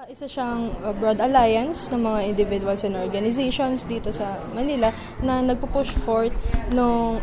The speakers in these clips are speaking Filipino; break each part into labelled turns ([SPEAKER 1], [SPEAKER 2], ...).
[SPEAKER 1] Uh, Isa siyang uh, broad alliance ng mga individuals and organizations dito sa Manila na nagpo-push forth ng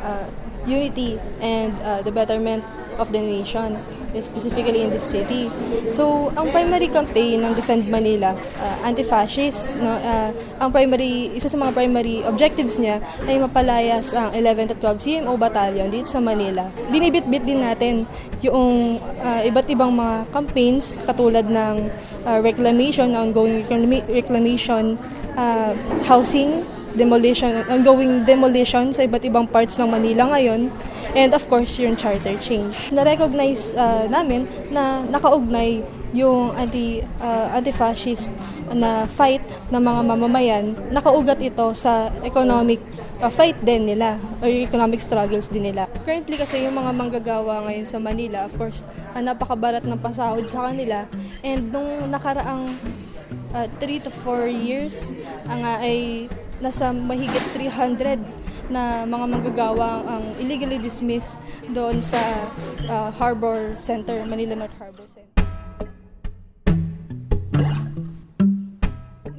[SPEAKER 1] unity and uh, the betterment of the nation, specifically in this city. So, ang primary campaign ng Defend Manila, uh, anti-fascist, no, uh, ang primary, isa sa mga primary objectives niya ay mapalayas ang 11th at 12 CMO Battalion dito sa Manila. Binibit-bit din natin yung uh, iba't ibang mga campaigns katulad ng uh, reclamation, ongoing reclama- reclamation, uh, housing, demolition, ongoing demolition sa iba't ibang parts ng Manila ngayon. And of course, yung charter change. Na-recognize uh, namin na nakaugnay yung anti, uh, anti-fascist na fight ng mga mamamayan, nakaugat ito sa economic uh, fight din nila or economic struggles din nila. Currently kasi yung mga manggagawa ngayon sa Manila, of course, uh, napakabarat ng pasahod sa kanila. And nung nakaraang 3 to 4 years, ang nga ay nasa mahigit 300 na mga manggagawa ang illegally dismissed doon sa uh, Harbor Center, Manila North Harbor Center.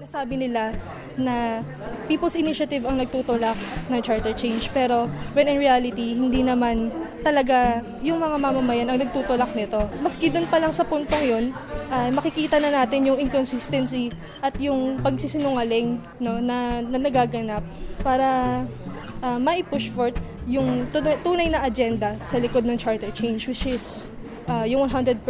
[SPEAKER 1] Nasabi nila na People's Initiative ang nagtutulak ng charter change pero when in reality hindi naman talaga yung mga mamamayan ang nagtutulak nito. Maski doon pa lang sa puntong yun, ah, makikita na natin yung inconsistency at yung pagsisinungaling no, na, na nagaganap para ah, mai-push forth yung tunay na agenda sa likod ng charter change which is uh, yung 100%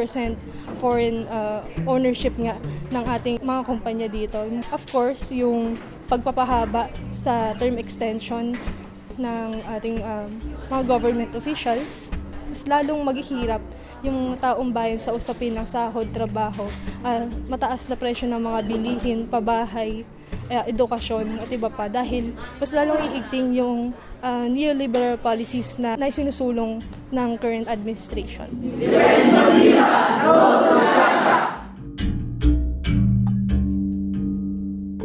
[SPEAKER 1] foreign uh, ownership nga ng ating mga kumpanya dito. Of course, yung pagpapahaba sa term extension ng ating um, mga government officials, mas lalong maghihirap yung taong bayan sa usapin ng sahod, trabaho, uh, mataas na presyo ng mga bilihin, pabahay, uh, edukasyon at iba pa dahil mas lalong iigting yung uh, neoliberal policies na, na sinusulong ng current administration.
[SPEAKER 2] Manila, no